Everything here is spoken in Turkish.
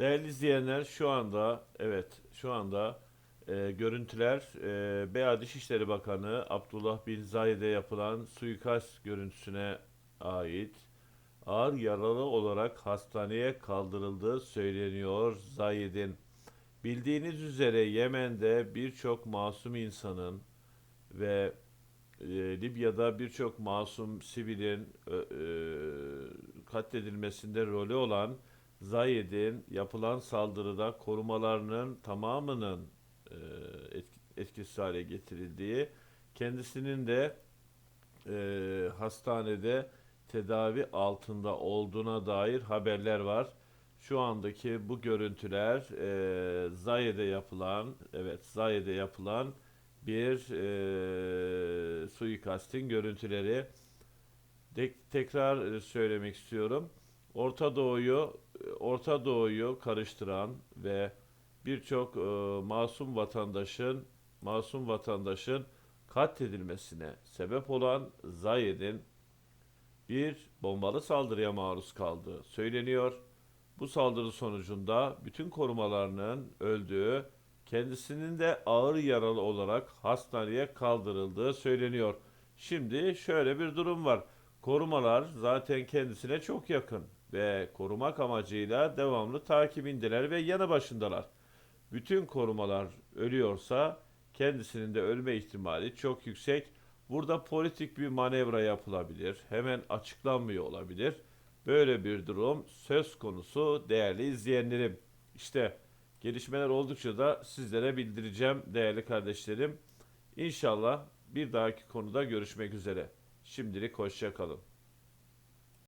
Değerli izleyenler şu anda evet şu anda e, görüntüler e, BA Dışişleri Bakanı Abdullah Bin Zayed'e yapılan suikast görüntüsüne ait ağır yaralı olarak hastaneye kaldırıldığı söyleniyor Zayed'in. Bildiğiniz üzere Yemen'de birçok masum insanın ve e, Libya'da birçok masum sivilin e, e, katledilmesinde rolü olan Zayed'in yapılan saldırıda korumalarının tamamının e, etki- etkisiz hale getirildiği, kendisinin de e, hastanede tedavi altında olduğuna dair haberler var. Şu andaki bu görüntüler e, Zayed'e yapılan, evet Zayed'e yapılan bir e, suikastin görüntüleri. De- tekrar söylemek istiyorum. Orta Doğu'yu Orta Doğu'yu karıştıran ve birçok e, masum vatandaşın masum vatandaşın katledilmesine sebep olan Zayed'in bir bombalı saldırıya maruz kaldığı söyleniyor. Bu saldırı sonucunda bütün korumalarının öldüğü, kendisinin de ağır yaralı olarak hastaneye kaldırıldığı söyleniyor. Şimdi şöyle bir durum var. Korumalar zaten kendisine çok yakın ve korumak amacıyla devamlı takibindeler ve yanı başındalar. Bütün korumalar ölüyorsa kendisinin de ölme ihtimali çok yüksek. Burada politik bir manevra yapılabilir. Hemen açıklanmıyor olabilir. Böyle bir durum söz konusu değerli izleyenlerim. İşte gelişmeler oldukça da sizlere bildireceğim değerli kardeşlerim. İnşallah bir dahaki konuda görüşmek üzere. Şimdilik hoşça kalın.